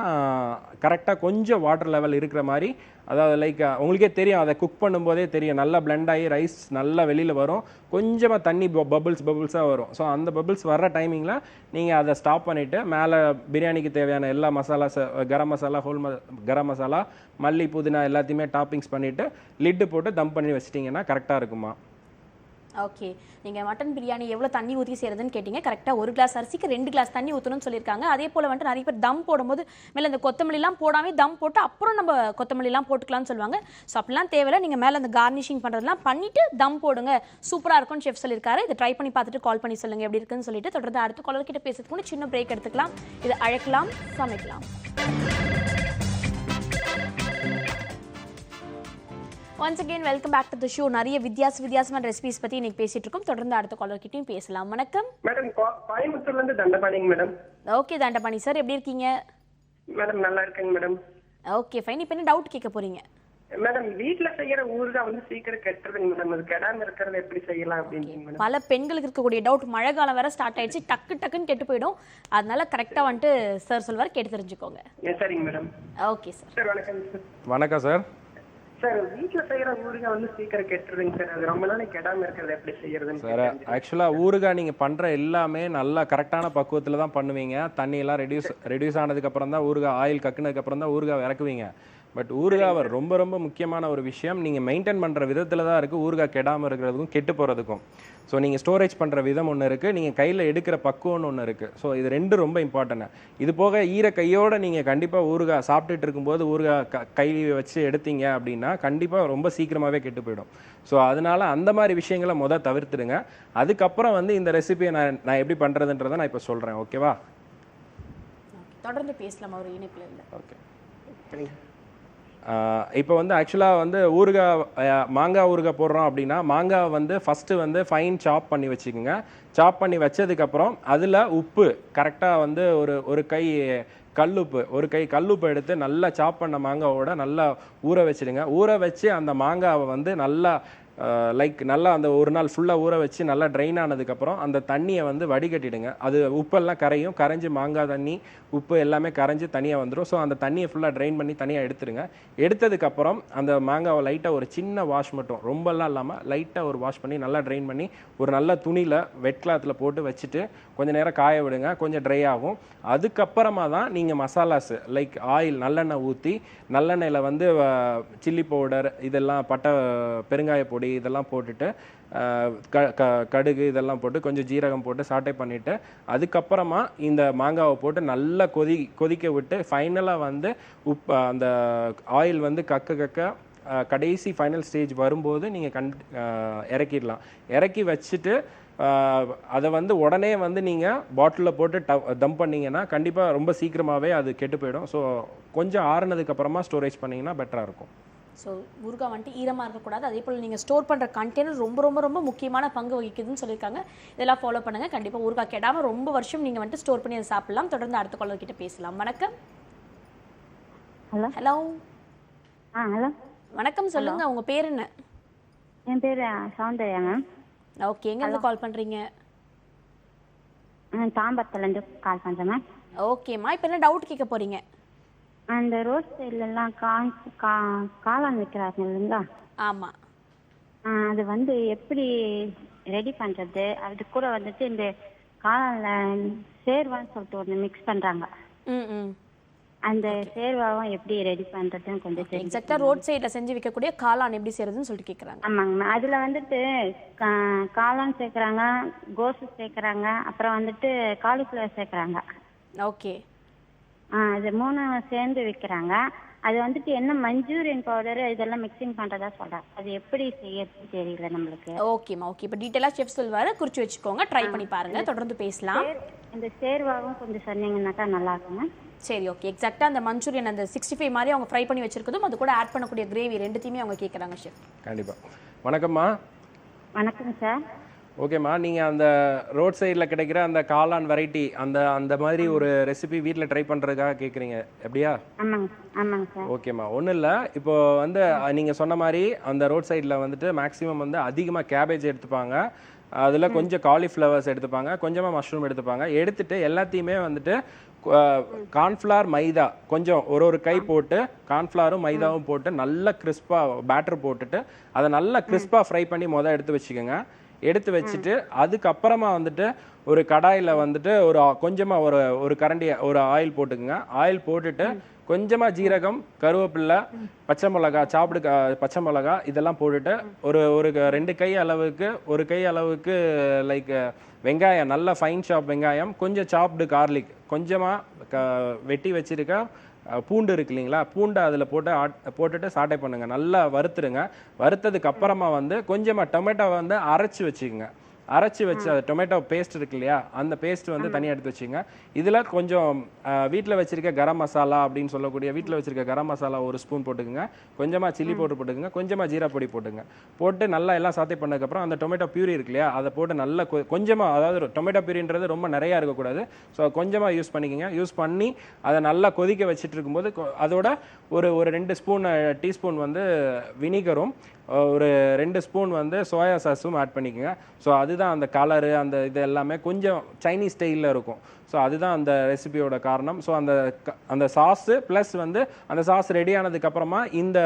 கரெக்டாக கொஞ்சம் வாட்டர் லெவல் இருக்கிற மாதிரி அதாவது லைக் உங்களுக்கே தெரியும் அதை குக் பண்ணும்போதே தெரியும். நல்லா பிளெண்ட் ஆகி ரைஸ் நல்லா வெளியில் வரும். கொஞ்சமாக தண்ணி பபுள்ஸ் பபுள்ஸாக வரும். ஸோ அந்த பபுள்ஸ் வர்ற டைமிங்கில் நீங்கள் அதை ஸ்டாப் பண்ணிவிட்டு மேலே பிரியாணிக்கு தேவையான எல்லா மசாலாஸ் கரம் மசாலா ஹோல் ம கரம் மசாலா மல்லி புதினா எல்லாத்தையுமே டாப்பிங்ஸ் பண்ணிவிட்டு லிட்டு போட்டு தம் பண்ணி வச்சிட்டிங்கன்னா கரெக்டாக இருக்குமா? ஓகே நீங்கள் மட்டன் பிரியாணி எவ்வளோ தண்ணி ஊற்றி செய்கிறதுன்னு கேட்டிங்க. கரெக்டாக ஒரு கிளாஸ் அரிசிக்கு ரெண்டு கிளாஸ் தண்ணி ஊற்றணும்னு சொல்லியிருக்காங்க. அதே போல் வந்துட்டு நிறைய பேர் தம் போடும்போது மேலே இந்த கொத்தமல்லிலாம் போடாமல் தம் போட்டு அப்புறம் நம்ம கொத்தமல்லிலாம் போட்டுக்கலாம்னு சொல்லுவாங்க. ஸோ அப்படிலாம் தேவையில்ல. நீங்கள் மேலே அந்த கார்னிஷிங் பண்ணுறதுலாம் பண்ணிவிட்டு தம் போடுங்க. சூப்பராக இருக்கும்னு செஃப் சொல்லியிருக்காரு. இதை ட்ரை பண்ணி பார்த்துட்டு கால் பண்ணி சொல்லுங்கள் எப்படி இருக்குன்னு சொல்லிட்டு. தொடர்ந்து அடுத்த காலர் கிட்ட பேசுறதுக்கு சின்ன பிரேக் எடுத்துக்கலாம். இதை அழைக்கலாம் சமைக்கலாம். Once again welcome back to the show நிறைய வித்தியாச வித்தியாசமான ரெசிபிஸ் பற்றி இன்னைக்கு பேசிட்டு இருக்கோம். தொடர்ந்து அடுத்த காலர் கிட்டயும் பேசலாம். வணக்கம். மேடம் கோயம்புத்தூர்ல இருந்து தண்டபாணிங்க மேடம். ஓகே தாண்டபாணி சார் எப்படி இருக்கீங்க? மேடம் நல்லா இருக்கேங்க மேடம். ஓகே ஃபைன் இப்போ என்ன டவுட் கேட்க போறீங்க? மேடம் வீட்ல செய்யற ஊறுகாய் வந்து சீக்கிரம் கெட்டுறதுங்க மேடம். அது கெடாம இருக்கிறத எப்படி செய்யலாம் அப்படின்னு மேடம். பல பெண்களுக்கு இருக்கக்கூடிய டவுட் மழை காலம் வேற ஸ்டார்ட் ஆயிடுச்சு. டக்கு டக்குன்னு கெட்டு போயிடும். அதனால கரெக்டாக வந்துட்டு சார் சொல்வார் கேட்டு தெரிஞ்சுக்கோங்க. சரிங்க மேடம். ஓகே சார் வணக்கம். சார் வணக்கம் சார் சார் வீட்ல செய்யற ஊறுகாய் வந்து சீக்கிரம் கெட்டுறதுங்க சார். அது ரொம்ப நாளைக்கு கெடாம இருக்கிறத எப்படி செய்யறதுன்னு சார் ஆக்சுவலாக ஊறுகாய் நீங்கள் பண்ணுற எல்லாமே நல்லா கரெக்டான பக்குவத்தில் தான் பண்ணுவீங்க. தண்ணியெல்லாம் ரெடியூஸ் ரெடியூஸ் ஆனதுக்கப்புறம் தான் ஊறுகாய் ஆயில் கக்குனதுக்கப்புறம் தான் ஊறுகாய் இறக்குவீங்க பட் ஊறுகாய் ரொம்ப ரொம்ப முக்கியமான ஒரு விஷயம். நீங்கள் மெயின்டைன் பண்ணுற விதத்தில் தான் இருக்குது ஊறுகாய் கெடாமல் இருக்கிறதுக்கும் கெட்டு போகிறதுக்கும் ஸோ நீங்கள் ஸ்டோரேஜ் பண்ணுற விதம் ஒன்று இருக்குது நீங்கள் கையில் எடுக்கிற பக்குவம்னு ஒன்று இருக்குது ஸோ இது ரெண்டு ரொம்ப இம்பார்ட்டன்ட் இது போக ஈர கையோட நீங்கள் கண்டிப்பாக ஊறுகாய் சாப்பிட்டுட்டு இருக்கும்போது ஊறுகாய் க கை வச்சு எடுத்தீங்க அப்படின்னா கண்டிப்பாக ரொம்ப சீக்கிரமாகவே கெட்டு போயிடும். ஸோ அதனால அந்த மாதிரி விஷயங்களை முத தவிர்த்துடுங்க. அதுக்கப்புறம் வந்து இந்த ரெசிபியை நான் நான் எப்படி பண்ணுறதுன்றதை நான் இப்போ சொல்கிறேன் ஓகேவா தொடர்ந்து பேசலாம். ஒரு இணைப்பில் இல்லை. ஓகே இப்போ வந்து ஆக்சுவலாக வந்து ஊறுகாய் மாங்காய் ஊறுகாய் போடுறோம் அப்படின்னா மாங்காய் வந்து ஃபஸ்ட்டு வந்து ஃபைன் சாப் பண்ணி வச்சுக்கோங்க. சாப் பண்ணி வச்சதுக்கப்புறம் அதில் உப்பு கரெக்டாக வந்து ஒரு ஒரு கை கல்லுப்பு ஒரு கை கல்லுப்பு எடுத்து நல்லா சாப் பண்ண மாங்காவோட நல்லா ஊற வச்சிடுங்க. ஊற வச்சு அந்த மாங்காவை வந்து நல்லா லைக் நல்லா அந்த ஒரு நாள் ஃபுல்லாக ஊற வச்சு நல்லா ட்ரைன் ஆனதுக்கப்புறம் அந்த தண்ணியை வந்து வடிகட்டிடுங்க. அது உப்பெல்லாம் கரையும். கரைஞ்சி மாங்காய் தண்ணி உப்பு எல்லாமே கரைஞ்சி தனியாக வந்துடும் ஸோ அந்த தண்ணியை ஃபுல்லாக ட்ரைன் பண்ணி தனியாக எடுத்துடுங்க. எடுத்ததுக்கப்புறம் அந்த மாங்காவை லைட்டாக ஒரு சின்ன வாஷ் மட்டும் ரொம்பலாம் இல்லாமல் லைட்டாக ஒரு வாஷ் பண்ணி நல்லா ட்ரைன் பண்ணி ஒரு நல்ல துணியில் வெட் கிளாத்தில் போட்டு வச்சுட்டு கொஞ்சம் நேரம் காய விடுங்க. கொஞ்சம் ட்ரை ஆகும். அதுக்கப்புறமா தான் நீங்கள் மசாலாஸ் லைக் ஆயில் நல்லெண்ணெய் ஊற்றி நல்லெண்ணெயில் வந்து சில்லி பவுடர் இதெல்லாம் பட்டை பெருங்காய பொடி இதெல்லாம் போட்டுட்டு க க கடுகு இதெல்லாம் போட்டு கொஞ்சம் ஜீரகம் போட்டு சாட்டை பண்ணிவிட்டு அதுக்கப்புறமா இந்த மாங்காவை போட்டு நல்லா கொதி கொதிக்க விட்டு ஃபைனலாக வந்து உப் அந்த ஆயில் வந்து கக்க கக்க கடைசி ஃபைனல் ஸ்டேஜ் வரும்போது நீங்கள் கண் இறக்கிடலாம். இறக்கி வச்சுட்டு அதை வந்து உடனே வந்து நீங்கள் பாட்டிலில் போட்டு ட தம் பண்ணீங்கன்னா கண்டிப்பாக ரொம்ப சீக்கிரமாகவே அது கெட்டு போயிடும். ஸோ கொஞ்சம் ஆறுனதுக்கப்புறமா ஸ்டோரேஜ் பண்ணிங்கன்னா பெட்டராக இருக்கும். ஸோ ஊறுகாய் வந்துட்டு ஈரமாக இருக்கக்கூடாது. அதே போல் நீங்கள் ஸ்டோர் பண்ணுற கண்டெய்னர் ரொம்ப ரொம்ப ரொம்ப முக்கியமான பங்கு வகிக்குதுன்னு சொல்லியிருக்காங்க. இதெல்லாம் ஃபாலோ பண்ணுங்கள் கண்டிப்பாக ஊறுகாய் கெடாமல் ரொம்ப வருஷம் நீங்கள் வந்துட்டு ஸ்டோர் பண்ணி அதை சாப்பிடலாம். தொடர்ந்து அடுத்த காலர் கிட்ட பேசலாம். வணக்கம். ஹலோ ஹலோ ஆ ஹலோ வணக்கம் சொல்லுங்க. உங்க பேர் என்ன? என் பேர் சௌந்தர்யா மேம் ஓகே எங்கேருந்து கால் பண்ணுறீங்க தாம்பரத்துலேருந்து கால் பண்ணுறேன் மேம் ஓகேம்மா இப்போ என்ன டவுட் கேட்க போறீங்க? அந்த ரோட் சைட்லலாம் கா கா காளான் விற்கிறாங்க இல்லைங்களா? ஆமாம் அது வந்து எப்படி ரெடி பண்ணுறது அது கூட வந்துட்டு இந்த காளானில் சேர்வான்னு சொல்லிட்டு ஒன்று மிக்ஸ் பண்ணுறாங்க ம் ம். அந்த சேர்வாவும் எப்படி ரெடி பண்ணுறதுன்னு கொஞ்சம் எக்ஸாக்டாக ரோட் சைடில் செஞ்சு விற்கக்கூடிய காளான் எப்படி செய்யறதுன்னு சொல்லிட்டு கேட்குறாங்க ஆமாங்க மேம் அதில் வந்துட்டு கா- காளான் சேர்க்குறாங்க கோசு சேர்க்குறாங்க அப்புறம் வந்துட்டு காலிஃப்ளவர் சேர்க்குறாங்க. ஓகே ஆ அது மூணும் சேர்ந்து விற்கிறாங்க அது வந்துட்டு என்ன மஞ்சூரியன் பவுடர் இதெல்லாம் மிக்சிங் பண்ணுறதா சொல்கிறேன் அது எப்படி செய்யறதுன்னு தெரியல நம்மளுக்கு. ஓகேம்மா ஓகே இப்போ டீட்டெயிலாக செஃப் சொல்வாரு. குறிச்சு வச்சுக்கோங்க. ட்ரை பண்ணி பாருங்க. தொடர்ந்து பேசலாம். இந்த சேர்வாவும் கொஞ்சம் சொன்னீங்கன்னாக்கா நல்லா இருக்குங்க சரி ஓகே எக்ஸாக்டாக அந்த மஞ்சூரியன் அந்த சிக்ஸ்டி ஃபைவ் மாதிரி அவங்க ஃப்ரை பண்ணி வச்சிருக்கதும் அது கூட ஆட் பண்ணக்கூடிய கிரேவி ரெண்டுத்தையுமே அவங்க கேட்குறாங்க ஷெஃப் கண்டிப்பாக வணக்கம்மா. வணக்கம் சார் ஓகேம்மா நீங்கள் அந்த ரோட் சைடில் கிடைக்கிற அந்த காளான் வெரைட்டி அந்த அந்த மாதிரி ஒரு ரெசிபி வீட்டில் ட்ரை பண்ணுறதுக்காக கேட்குறீங்க எப்படியா? ஓகேம்மா ஒன்றும் இல்லை. இப்போ வந்து நீங்கள் சொன்ன மாதிரி அந்த ரோட் சைடில் வந்துட்டு மேக்ஸிமம் வந்து அதிகமாக கேபேஜ் எடுத்துப்பாங்க. அதில் கொஞ்சம் காலிஃப்ளவர்ஸ் எடுத்துப்பாங்க கொஞ்சமாக மஷ்ரூம் எடுத்துப்பாங்க. எடுத்துட்டு எல்லாத்தையுமே வந்துட்டு கார்ன்ஃப்ளவர் மைதா கொஞ்சம் ஒரு ஒரு கை போட்டு கார்ன்ஃப்ளவரும் மைதாவும் போட்டு நல்லா கிறிஸ்பாக பேட்டர் போட்டுட்டு அதை நல்லா கிறிஸ்பாக ஃப்ரை பண்ணி மொதல் எடுத்து வச்சுக்கோங்க. எடுத்து வச்சுட்டு அதுக்கப்புறமா வந்துட்டு ஒரு கடாயில் வந்துட்டு ஒரு கொஞ்சமாக ஒரு ஒரு கரண்டி ஒரு ஆயில் போட்டுக்குங்க. ஆயில் போட்டுட்டு கொஞ்சமாக ஜீரகம் கருவேப்பிலை பச்சை மிளகா சாப்பிடு பச்சை மிளகா இதெல்லாம் போட்டுட்டு ஒரு ஒரு க- ரெண்டு கை அளவுக்கு ஒரு கை அளவுக்கு லைக் வெங்காயம் நல்ல ஃபைன் ஷாப் வெங்காயம் கொஞ்சம் சாப்டு கார்லிக் கொஞ்சமாக க வெட்டி வச்சிருக்க பூண்டு இருக்கு இல்லைங்களா? பூண்டை அதில் போட்டு ஆட் போட்டுட்டு சாட்டை பண்ணுங்கள் நல்லா வறுத்துருங்க வறுத்ததுக்கு அப்புறமா வந்து கொஞ்சமாக டொமேட்டோ வந்து அரைச்சி வச்சுக்கோங்க. அரைச்சி வச்ச டொமேட்டோ பேஸ்ட் இருக்கு இல்லையா? அந்த பேஸ்ட் வந்து தனியாக எடுத்து வச்சுங்க. இதில் கொஞ்சம் வீட்டில் வச்சிருக்க கரம் மசாலா அப்படின்னு சொல்லக்கூடிய வீட்டில் வச்சிருக்க கரம் மசாலா ஒரு ஸ்பூன் போட்டுக்குங்க. கொஞ்சமாக சில்லி பவுடர் போட்டுக்குங்க. கொஞ்சமாக ஜீரா பொடி போட்டுங்க. போட்டு நல்லா எல்லாம் சாத்தே பண்ணதுக்கப்புறம் அந்த டொமேட்டோ பியூரி இருக்கு இல்லையா? அதை போட்டு நல்லா கொ- கொஞ்சமா அதாவது டொமேட்டோ பியூரின்றது ரொம்ப நிறையா இருக்கக்கூடாது. ஸோ கொஞ்சமாக யூஸ் பண்ணிக்கோங்க. யூஸ் பண்ணி அதை நல்லா கொதிக்க வச்சுட்டு இருக்கும்போது அதோட ஒரு ஒரு ரெண்டு ஸ்பூன் டீஸ்பூன் வந்து வினிகரும் ஒரு ரெண்டு ஸ்பூன் வந்து சோயா சாஸும் ஆட் பண்ணிக்கோங்க. ஸோ அதுதான் அந்த கலரு அந்த இது எல்லாமே கொஞ்சம் சைனீஸ் ஸ்டைலில் இருக்கும். ஸோ அதுதான் அந்த ரெசிபியோட காரணம். ஸோ அந்த க- அந்த சாஸு ப்ளஸ் வந்து அந்த சாஸ் ரெடி ஆனதுக்கப்புறமா இந்த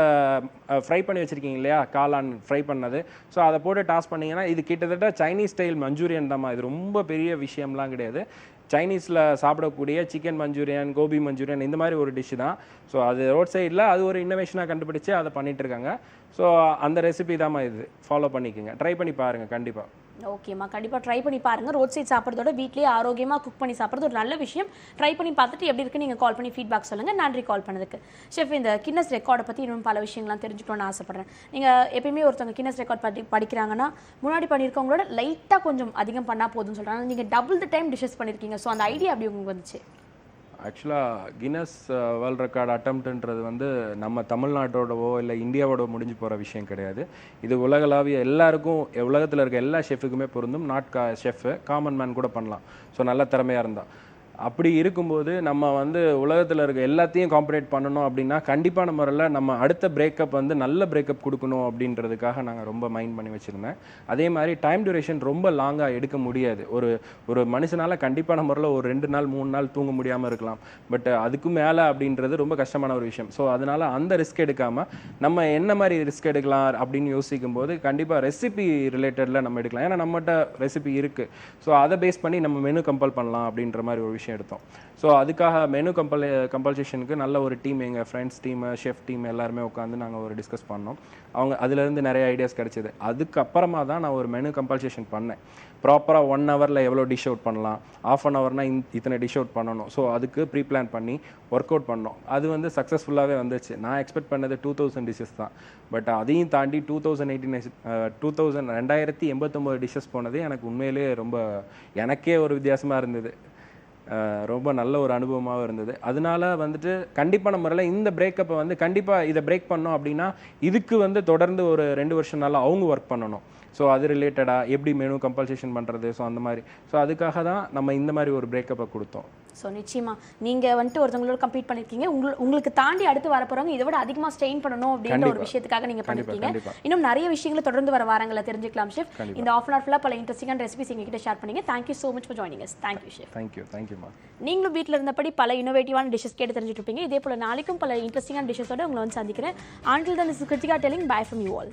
ஃப்ரை பண்ணி வச்சுருக்கீங்க இல்லையா? காளான் ஃப்ரை பண்ணது. ஸோ அதை போட்டு டாஸ் பண்ணிங்கன்னா இது கிட்டத்தட்ட சைனீஸ் ஸ்டைல் மஞ்சூரியன் தான் இது ரொம்ப பெரிய விஷயம்லாம் கிடையாது. சைனீஸில் சாப்பிடக்கூடிய சிக்கன் மஞ்சூரியன் கோபி மஞ்சூரியன் இந்த மாதிரி ஒரு டிஷ் தான். ஸோ அது ரோட் சைடில் அது ஒரு இன்னோவேஷனாக கண்டுபிடிச்சு அதை பண்ணிகிட்ருக்காங்க இருக்காங்க. ஸோ அந்த ரெசிபி தான் இது. ஃபாலோ பண்ணிக்கோங்க. ட்ரை பண்ணி பாருங்கள் கண்டிப்பாக ஓகேம்மா கண்டிப்பாக ட்ரை பண்ணி பாருங்கள் ரோட் சைட் சாப்பிட்றதோட வீட்லேயே ஆரோக்கியமாக குக் பண்ணி சாப்பிட்றது ஒரு நல்ல விஷயம். ட்ரை பண்ணி பார்த்துட்டு எப்படி இருக்குன்னு நீங்கள் கால் பண்ணி ஃபீட்பேக் சொல்லுங்கள் நன்றி கால் பண்ணதுக்கு. ஷெஃப் இந்த கின்னஸ் ரெக்கார்டை பற்றி இன்னும் பல விஷயங்கள்லாம் தெரிஞ்சுக்கணும்னு ஆசைப்பட்றேன். நீங்கள் எப்பயுமே ஒருத்தவங்க கின்னஸ் ரெக்கார்ட் படி படிக்கிறாங்கன்னா முன்னாடி பண்ணியிருக்கவங்களோட லைட்டாக கொஞ்சம் அதிகம் பண்ணால் போதும்னு சொல்கிறாங்க நீங்கள் டபுள் த டைம் டிஷஸ் பண்ணியிருக்கீங்க ஸோ அந்த ஐடியா அப்படி உங்களுக்கு வந்துச்சு. ஆக்சுவலாக கின்னஸ் வேர்ல்ட் ரெக்கார்ட் அட்டம்ப்ட்ன்றது வந்து நம்ம தமிழ்நாட்டோடவோ இல்லை இந்தியாவோட முடிஞ்சு போகிற விஷயம் கிடையாது. இது உலகளாவிய எல்லாருக்கும் உலகத்தில் இருக்க எல்லா ஷெஃபுக்குமே பொருந்தும். நாட் கா ஷெஃப் காமன் மேன் கூட பண்ணலாம். ஸோ நல்ல திறமையாக இருந்தால் அப்படி இருக்கும்போது நம்ம வந்து உலகத்தில் இருக்க எல்லாத்தையும் காம்பரேட் பண்ணணும் அப்படின்னா கண்டிப்பான முறையில் நம்ம அடுத்த பிரேக்கப் வந்து நல்ல பிரேக்கப் கொடுக்கணும் அப்படின்றதுக்காக நாங்கள் ரொம்ப மைண்ட் பண்ணி வச்சுருந்தேன். அதே மாதிரி டைம் டியூரேஷன் ரொம்ப லாங்காக எடுக்க முடியாது. ஒரு ஒரு மனுஷனால் கண்டிப்பான முறையில் ஒரு ரெண்டு நாள் மூணு நாள் தூங்க முடியாமல் இருக்கலாம். பட் அதுக்கு மேலே அப்படின்றது ரொம்ப கஷ்டமான ஒரு விஷயம். ஸோ அதனால் அந்த ரிஸ்க் எடுக்காமல் நம்ம என்ன மாதிரி ரிஸ்க் எடுக்கலாம் அப்படின்னு யோசிக்கும் போது கண்டிப்பாக ரெசிபி ரிலேட்டடில் நம்ம எடுக்கலாம். ஏன்னா நம்மகிட்ட ரெசிபி இருக்குது ஸோ அதை பேஸ் பண்ணி நம்ம மெனு கம்பல் பண்ணலாம் அப்படின்ற மாதிரி ஒரு விஷயம் எடுத்தோம். ஸோ அதுக்காக மெனு கம்பல் கம்பல்சேஷனுக்கு நல்ல ஒரு டீம் எங்கள் ஃப்ரெண்ட்ஸ் டீமு ஷெஃப் டீம் எல்லாருமே உட்காந்து நாங்கள் ஒரு டிஸ்கஸ் பண்ணோம். அவங்க அதுலேருந்து நிறைய ஐடியாஸ் கிடச்சிது. அதுக்கப்புறமா தான் நான் ஒரு மெனு கம்பல்சேஷன் பண்ணேன். ப்ராப்பராக ஒன் ஹவரில் எவ்வளோ டிஷ் அவுட் பண்ணலாம்? ஆஃப் அன் ஹவர்னால் இத்தனை டிஷ் அவுட் பண்ணணும். ஸோ அதுக்கு ப்ரீ பிளான் பண்ணி ஒர்க் அவுட் பண்ணோம். அது வந்து சக்ஸஸ்ஃபுல்லாகவே வந்துச்சு. நான் எக்ஸ்பெக்ட் பண்ணது டூ தௌசண்ட் டிஷ்ஷஸ் தான். பட் அதையும் தாண்டி two thousand eighteen two thousand ரெண்டாயிரத்தி எண்பத்தொம்போது டிஷ்ஷஸ் போனது எனக்கு உண்மையிலேயே ரொம்ப எனக்கே ஒரு வித்தியாசமாக இருந்தது. ரொம்ப நல்ல ஒரு அனுபவமாகவும் இருந்தது. அதனால வந்துட்டு கண்டிப்பான முறையில் இந்த பிரேக்கப்பை வந்து கண்டிப்பாக இதை பிரேக் பண்ணோம் அப்படின்னா இதுக்கு வந்து தொடர்ந்து ஒரு ரெண்டு வருஷம் நாள் அவங்க ஒர்க் பண்ணணும். ஸோ அது ரிலேட்டடாக எப்படி மெனு கம்பல்சேஷன் பண்ணுறது ஸோ அந்த மாதிரி. ஸோ அதுக்காக தான் நம்ம இந்த மாதிரி ஒரு பிரேக்கப்பை கொடுத்தோம். ஸோ நிச்சயமா. நீங்க வந்துட்டு ஒருத்தவங்களோட கம்ப்ளீட் பண்ணிருக்கீங்க. உங்களுக்கு உங்களுக்கு தாண்டி அடுத்து வர போறவங்க இதை விட அதிகமா ஸ்ட்ரெயின் பண்ணணும் அப்படின்ற ஒரு. விஷயத்துக்காக நீங்க கண்டிப்பா, பண்ணிருக்கீங்க. இன்னும் நிறைய விஷயங்களை தொடர்ந்து வர வாரங்களை தெரிஞ்சுக்கலாம் ஷெஃப். இந்த ஆஃப் அன் ஃபுல்லாக பல இன்ட்ரெஸ்டிங்கான ரெசிபிஸ் எங்ககிட்ட ஷேர் பண்ணீங்க. Thank you so much for joining us thank you chef thank you தேங்க்யூம்மா நீங்களும் வீட்டில் இருந்தபடி பல இன்னோவேட்டிவான டிஷஸ் கேட்டு தெரிஞ்சுட்டு இருப்பீங்க. இதே போல நாளைக்கும் பல இன்ட்ரெஸ்டிங்கான டிஷஸோட உங்களை வந்து சந்திக்கிறேன். ஆண்டில் தான் Krithika telling bye from you all